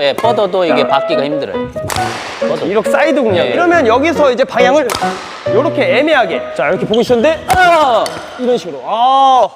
예, 뻗어도 이게 받기가 힘들어요. 뻗어. 이렇게 사이드 공략. 네. 이러면 여기서 이제 방향을 이렇게 애매하게. 자, 이렇게 보고 있었는데, 아! 이런 식으로. 아.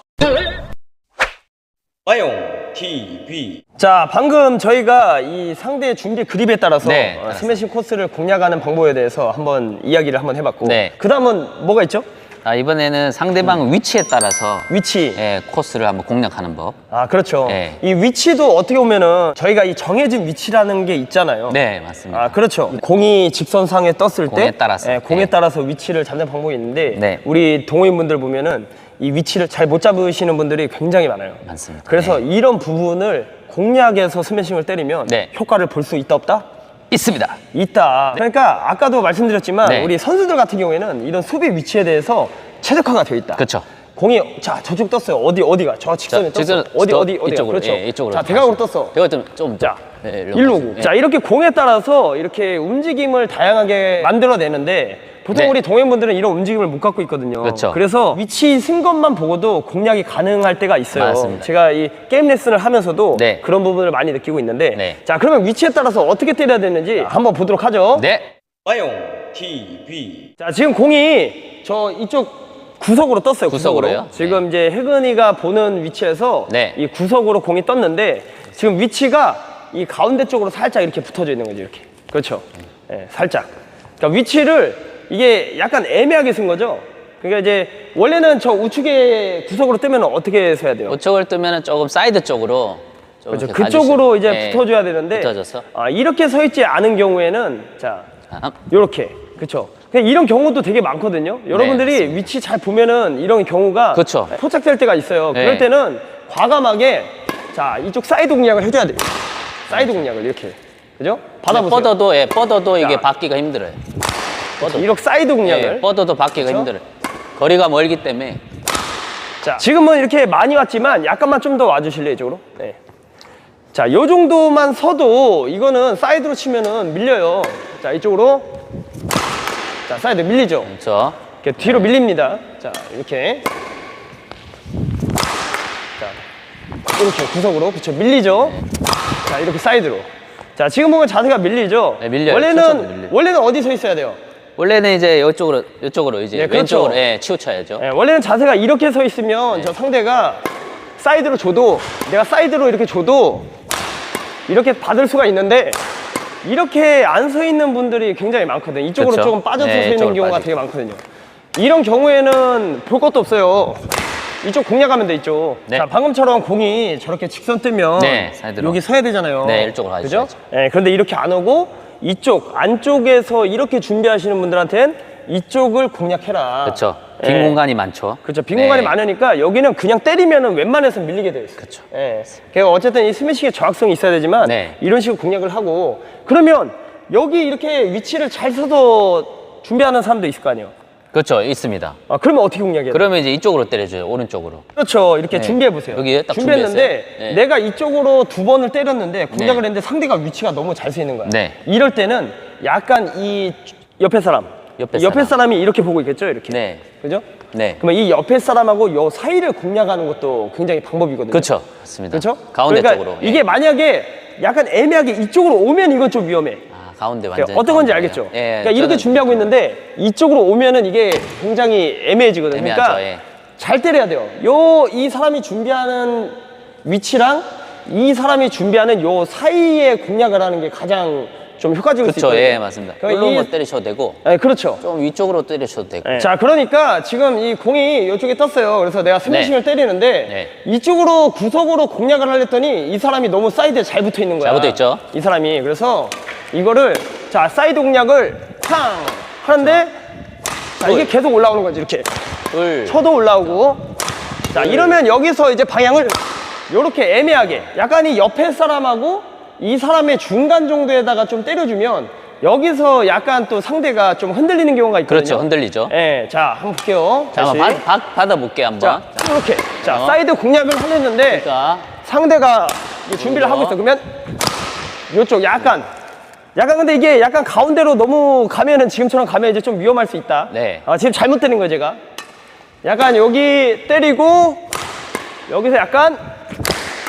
마용 TV 자, 방금 저희가 이 상대의 준비 그립에 따라서 네, 어, 알았어요. 스매싱 코스를 공략하는 방법에 대해서 한번 이야기를 한번 해봤고. 네. 그 다음은 뭐가 있죠? 아, 이번에는 상대방 위치에 따라서 위치. 예, 코스를 한번 공략하는 법. 아, 그렇죠. 네. 이 위치도 어떻게 보면은 저희가 이 정해진 위치라는 게 있잖아요. 네, 맞습니다. 아, 그렇죠. 공이 직선상에 떴을 공에 때 따라서. 예, 공에 네. 따라서 위치를 잡는 방법이 있는데 네. 우리 동호인분들 보면은 이 위치를 잘 못 잡으시는 분들이 굉장히 많아요. 많습니다. 그래서 네. 이런 부분을 공략해서 스매싱을 때리면 네. 효과를 볼 수 있다 없다? 있습니다. 있다. 그러니까 아까도 말씀드렸지만 네. 우리 선수들 같은 경우에는 이런 수비 위치에 대해서 최적화가 되어 있다. 그렇죠. 공이 자 저쪽 떴어요. 어디 어디가? 저 직선에 떴어. 직선- 어디 저- 어디 어디가? 이쪽으로, 그렇죠. 예, 이쪽으로 자 대각으로. 떴어. 이거 좀, 좀 자, 예, 일로. 오고. 예. 자, 이렇게 공에 따라서 이렇게 움직임을 다양하게 만들어내는데 보통 네. 우리 동행분들은 이런 움직임을 못 갖고 있거든요. 그렇죠. 래서 위치 쓴 것만 보고도 공략이 가능할 때가 있어요. 맞습니다. 제가 이 게임 레슨을 하면서도 네. 그런 부분을 많이 느끼고 있는데 네. 자, 그러면 위치에 따라서 어떻게 때려야 되는지 한번 보도록 하죠. 네. 마용 TV 자, 지금 공이 저 이쪽 구석으로 떴어요. 구석으로. 구석으로요? 지금 이제 혜근이가 보는 위치에서 네. 이 구석으로 공이 떴는데 지금 위치가 이 가운데 쪽으로 살짝 이렇게 붙어져 있는 거죠. 이렇게. 그렇죠. 예, 살짝. 그러니까 위치를 이게 약간 애매하게 쓴 거죠. 그러니까 이제 원래는 저 우측에 구석으로 뜨면 어떻게 서야 돼요? 우측을 뜨면 조금 사이드 쪽으로 좀 그렇죠. 이렇게 그쪽으로. 이제 예, 붙어줘야 되는데 붙어져서. 아, 이렇게 서 있지 않은 경우에는 자 자, 요렇게 그렇죠. 이런 경우도 되게 많거든요. 여러분들이 맞습니다. 위치 잘 보면은 이런 경우가 그쵸. 포착될 때가 있어요. 네. 그럴 때는 과감하게 자 이쪽 사이드 공략을 해줘야 돼요. 사이드 공략을 이렇게 그죠? 받아보세요. 뻗어도 예, 뻗어도 이게 자. 받기가 힘들어요. 뻗어. 이렇게 사이드 공략을. 예, 뻗어도 받기가 그쵸? 힘들어요. 거리가 멀기 때문에 자 지금은 이렇게 많이 왔지만 약간만 좀 더 와주실래요 이쪽으로? 네. 자, 요 정도만 서도 이거는 사이드로 치면은 밀려요. 자, 이쪽으로. 자, 사이드 밀리죠. 그렇죠. 이렇게 뒤로 밀립니다. 자, 이렇게. 자, 이렇게 구석으로. 그쵸, 밀리죠. 자, 이렇게 사이드로. 자, 지금 보면 자세가 밀리죠. 네, 밀려요. 원래는, 밀려요. 원래는 어디 서 있어야 돼요? 원래는 이제 이쪽으로 이쪽으로 이제 예, 그렇죠. 왼쪽으로 예, 치우쳐야죠. 예, 원래는 자세가 이렇게 서 있으면 네. 저 상대가 사이드로 줘도 내가 사이드로 이렇게 줘도 이렇게 받을 수가 있는데 이렇게 안 서 있는 분들이 굉장히 많거든요. 이쪽으로 그렇죠. 조금 빠져서 네, 서 있는 이쪽으로 경우가 빠지고. 되게 많거든요. 이런 경우에는 볼 것도 없어요. 이쪽 공략하면 돼 있죠. 네. 자 방금처럼 공이 저렇게 직선 뜨면 네, 사이드로. 여기 서야 되잖아요. 네, 이쪽으로 그죠? 가셔야죠. 예, 그런데 이렇게 안 오고 이쪽 안쪽에서 이렇게 준비하시는 분들한테는 이쪽을 공략해라. 그렇죠. 빈 예. 공간이 많죠. 그렇죠. 빈 공간이 네. 많으니까 여기는 그냥 때리면은 웬만해서 밀리게 돼 있어요. 그렇죠. 예. 그러니까 어쨌든 이 스매싱의 정확성이 있어야 되지만 네. 이런 식으로 공략을 하고 그러면 여기 이렇게 위치를 잘 서서 준비하는 사람도 있을 거 아니에요. 그렇죠. 있습니다. 아, 그러면 어떻게 공략해야 돼요? 그러면 이제 이쪽으로 때려줘요. 오른쪽으로. 그렇죠. 이렇게 네. 준비해 보세요. 여기에 딱 준비했는데. 네. 내가 이쪽으로 두 번을 때렸는데 공략을 네. 했는데 상대가 위치가 너무 잘 서 있는 거야. 네. 이럴 때는 약간 이 옆에 사람, 옆에 이 옆에 사람. 사람 이 이렇게 보고 있겠죠, 이렇게. 네. 그죠? 네. 그러면 이 옆에 사람하고 요 사이를 공략하는 것도 굉장히 방법이거든요. 그렇죠. 맞습니다. 그렇죠? 가운데 그러니까 쪽으로. 예. 이게 만약에 약간 애매하게 이쪽으로 오면 이건 좀 위험해. 아, 가운데 그러니까 완전 어떤 건지 알겠죠? 예. 그러니까 이렇게 저는- 준비하고 있는데 이쪽으로 오면은 이게 굉장히 애매해지거든요. 애매하죠, 그러니까 예. 잘 때려야 돼요. 요 이 사람이 준비하는 위치랑 이 사람이 준비하는 요 사이에 공략을 하는 게 가장 좀 효과적일 수 그렇죠. 있거든요. 예, 맞습니다. 그러니까 이- 때리셔도 되고 네, 그렇죠. 좀 위쪽으로 때리셔도 되고. 네. 자, 그러니까 지금 이 공이 이쪽에 떴어요. 그래서 내가 스매싱을 때리는데 네. 이쪽으로 구석으로 공략을 하랬더니 이 사람이 너무 사이드에 잘 붙어 있는 거야. 잘 붙어 있죠. 이 사람이. 그래서 이거를 자, 사이드 공략을 탕 하는데 자, 이게 계속 올라오는 거지. 이렇게. 둘. 쳐도 올라오고. 자, 이러면 여기서 이제 방향을 이렇게 애매하게 약간 이 옆에 사람하고 이 사람의 중간 정도에다가 좀 때려주면 여기서 약간 또 상대가 좀 흔들리는 경우가 있거든요. 그렇죠. 흔들리죠. 예, 자, 한번 볼게요. 자, 다시. 한번 받, 받, 받아볼게요, 한번. 자, 이렇게. 자, 어. 사이드 공략을 하려는데 자, 상대가 이제 준비를. 하고 있어. 그러면 이쪽 약간 약간 근데 이게 약간 가운데로 너무 가면은 지금처럼 가면 이제 좀 위험할 수 있다. 네. 아, 지금 잘못 때린 거예요, 제가. 약간 여기 때리고 여기서 약간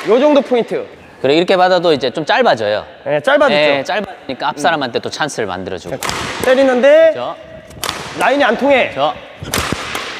요 정도 포인트. 그래 이렇게 받아도 이제 좀 짧아져요. 예, 짧아졌죠. 예, 짧아지니까 앞 사람한테 또 찬스를 만들어주고. 때리는데 저, 라인이 안 통해. 저,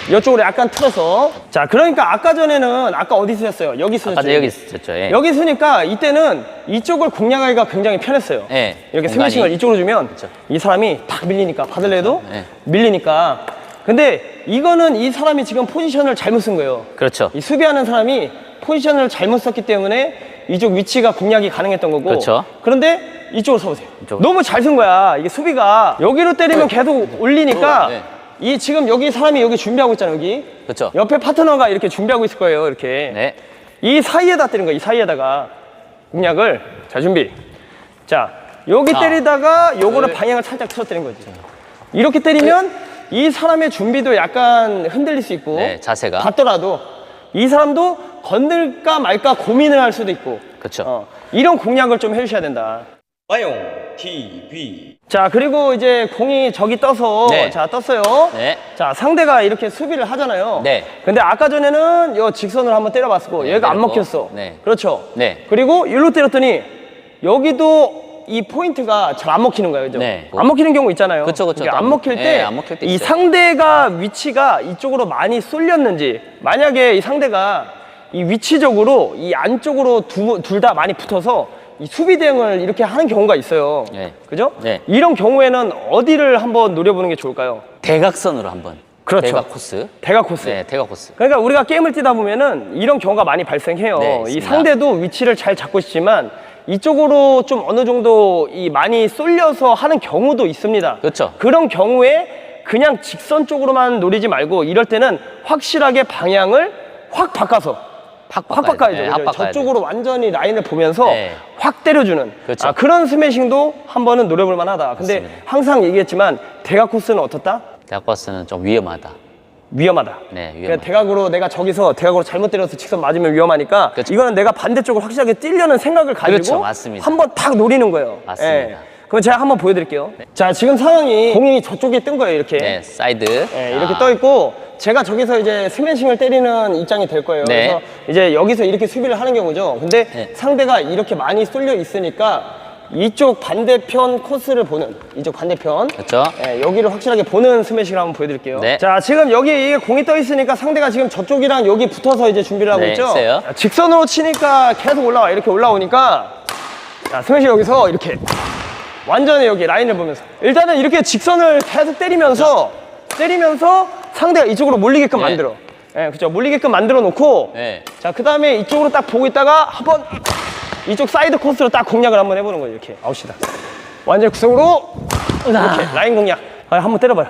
이쪽으로 약간 틀어서. 자, 그러니까 아까 전에는 아까 어디 쓰셨어요? 여기 쓰셨죠? 아까 여기 있었죠. 예. 여기 쓰니까 이때는 이쪽을 공략하기가 굉장히 편했어요. 예, 이렇게. 스매싱을 이쪽으로 주면 그쵸. 이 사람이 탁 밀리니까 받을래 도 예. 밀리니까. 근데 이거는 이 사람이 지금 포지션을 잘못 쓴 거예요. 그렇죠. 이 수비하는 사람이 포지션을 잘못 썼기 때문에 이쪽 위치가 공략이 가능했던 거고. 그렇죠. 그런데 이쪽으로 서보세요. 이쪽으로. 너무 잘 쓴 거야. 이게 수비가 여기로 때리면 계속 올리니까 네. 이 지금 여기 사람이 여기 준비하고 있잖아요. 여기. 그렇죠. 옆에 파트너가 이렇게 준비하고 있을 거예요. 이렇게. 네. 이 사이에다 때리는 거야. 이 사이에다가 공략을 자 준비. 자 여기 자, 때리다가 요거를 둘. 방향을 살짝 틀어 때리는 거지. 이렇게 때리면 이 사람의 준비도 약간 흔들릴 수 있고 네, 자세가. 받더라도 이 사람도 건들까 말까 고민을 할 수도 있고 그렇죠. 어, 이런 공략을 좀 해주셔야 된다. 마용 TV 자 그리고 이제 공이 저기 떠서 네. 자 떴어요. 네. 자 상대가 이렇게 수비를 하잖아요. 네. 근데 아까 전에는 요 직선으로 한번 때려봤고 얘가 안 때렸고. 먹혔어. 네. 그렇죠. 네. 그리고 일로 때렸더니 여기도 이 포인트가 잘 안 먹히는 거예요, 그죠? 네. 안 먹히는 경우 있잖아요. 그쵸, 그쵸. 안 먹힐 네, 때, 안 먹힐 때 이 있어요. 상대가 위치가 이쪽으로 많이 쏠렸는지, 만약에 이 상대가 이 위치적으로 이 안쪽으로 둘 다 많이 붙어서 이 수비 대응을 이렇게 하는 경우가 있어요. 네. 그죠? 네. 이런 경우에는 어디를 한번 노려보는 게 좋을까요? 대각선으로 한번. 그렇죠. 대각 코스. 대각 코스. 네, 대각 코스. 그러니까 우리가 게임을 뛰다 보면은 이런 경우가 많이 발생해요. 네, 이 있습니다. 상대도 위치를 잘 잡고 싶지만 이쪽으로 좀 어느 정도 이 많이 쏠려서 하는 경우도 있습니다. 그렇죠. 그런 경우에 그냥 직선 쪽으로만 노리지 말고 이럴 때는 확실하게 방향을 확 바꿔서 확 확 바꿔야 바꿔야죠. 돼. 네, 그죠? 확 바꿔야 저쪽으로 완전히 라인을 보면서 네. 확 때려주는 그렇죠. 아, 그런 스매싱도 한 번은 노려볼 만하다. 근데 맞습니다. 항상 얘기했지만 대각 코스는 어떻다? 대각 코스는 좀 위험하다. 위험하다. 네, 그러니까 위험하다. 대각으로 내가 저기서 대각으로 잘못 때려서 직선 맞으면 위험하니까 그렇죠. 이거는 내가 반대쪽으로 확실하게 뛰려는 생각을 가지고 그렇죠, 맞습니다. 한 번 탁 노리는 거예요. 맞습니다. 예. 그럼 제가 한번 보여드릴게요. 자, 지금 상황이 공이 저쪽에 뜬 거예요, 이렇게. 네, 사이드. 예, 자, 이렇게 떠 있고 제가 저기서 이제 스매싱을 때리는 입장이 될 거예요. 네. 그래서 이제 여기서 이렇게 수비를 하는 경우죠. 근데 네. 상대가 이렇게 많이 쏠려 있으니까 이쪽 반대편 코스를 보는 이쪽 반대편 그렇죠. 예, 여기를 확실하게 보는 스매싱을 한번 보여드릴게요. 네. 자, 지금 여기 이게 공이 떠 있으니까 상대가 지금 저쪽이랑 여기 붙어서 이제 준비를 하고 네, 있죠. 자, 직선으로 치니까 계속 올라와 이렇게 올라오니까 자, 스매시 여기서 이렇게 완전히 여기 라인을 보면서 일단은 이렇게 직선을 계속 때리면서 때리면서 상대가 이쪽으로 몰리게끔 네. 만들어. 예, 그렇죠. 몰리게끔 만들어 놓고 네. 자, 그 다음에 이쪽으로 딱 보고 있다가 한번 이쪽 사이드 코스로 딱 공략을 한번 해 보는 거예요. 이렇게 아웃이다. 완전히 구석으로 이렇게 라인 공략. 아, 한번 때려 봐요.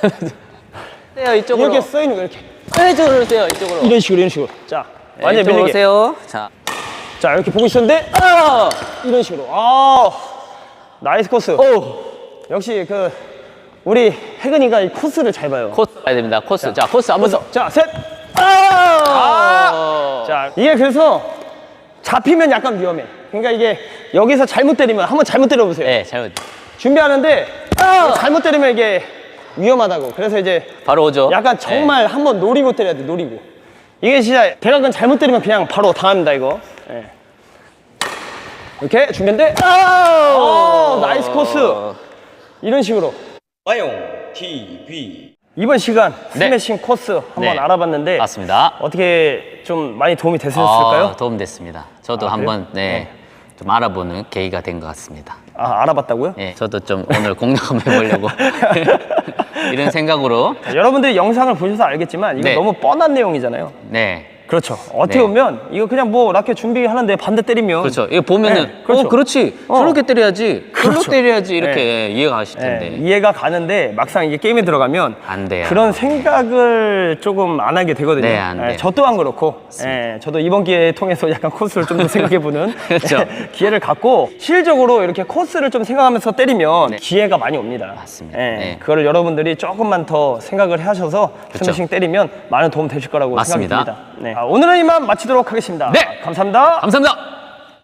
세요 이쪽으로. 이렇게 써 있는 거 이렇게. 네, 이쪽으로 오세요. 이쪽으로. 이런 식으로 이런 식으로. 자, 네, 완전 밀리게. 오세요. 자, 자, 이렇게 보고 있었는데 아! 이런 식으로. 아, 나이스 코스. 오, 역시 그 우리 혜근이가 이 코스를 잘 봐요. 코스 봐야 됩니다. 코스. 자, 코스 한 번 더. 자, 셋. 아! 아! 자, 이게 그래서 잡히면 약간 위험해. 그러니까 이게 여기서 잘못 때리면 한번 잘못 때려보세요. 네, 잘못. 준비하는데 잘못 때리면 이게 위험하다고. 그래서 이제 바로 오죠. 약간 정말 한번 노리고 때려야 돼, 노리고. 이게 진짜 대각은 잘못 때리면 그냥 바로 당합니다, 이거. 예. 이렇게 준비했는데, 아! 나이스 코스. 이런 식으로. 마용 TV 이번 시간 네. 스매싱 코스 한번 네. 알아봤는데 맞습니다. 어떻게 좀 많이 도움이 되셨을까요? 아, 도움됐습니다. 저도 아, 한번 그래요? 네, 좀 알아보는 계기가 된 것 같습니다. 아, 알아봤다고요? 예, 저도 좀 오늘 공략 한번 해보려고 이런 생각으로 자, 여러분들이 영상을 보셔서 알겠지만 이거 네. 너무 뻔한 내용이잖아요. 네. 그렇죠. 어떻게 네. 보면 이거 그냥 뭐 라켓 준비하는데 반대 때리면 그렇죠. 이거 보면은 네, 그렇죠. 어 그렇지 어. 저렇게 때려야지 그렇 그렇죠. 때려야지 이렇게 이해가 가실 네, 텐데 이해가 가는데 막상 이게 게임에 들어가면 안 돼요. 그런 생각을 조금 안 하게 되거든요. 네, 안 돼요. 저 또한 그렇고, 예, 저도 이번 기회에 통해서 약간 코스를 좀 더 생각해 보는 그렇죠. 예, 기회를 갖고 실질적으로 이렇게 코스를 좀 생각하면서 때리면 기회가 많이 옵니다. 맞습니다. 예, 네. 그거를 여러분들이 조금만 더 생각을 하셔서 그렇죠. 스매싱 때리면 많은 도움 되실 거라고 맞습니다. 생각이 듭니다. 네. 아, 오늘은 이만 마치도록 하겠습니다. 네. 감사합니다. 감사합니다.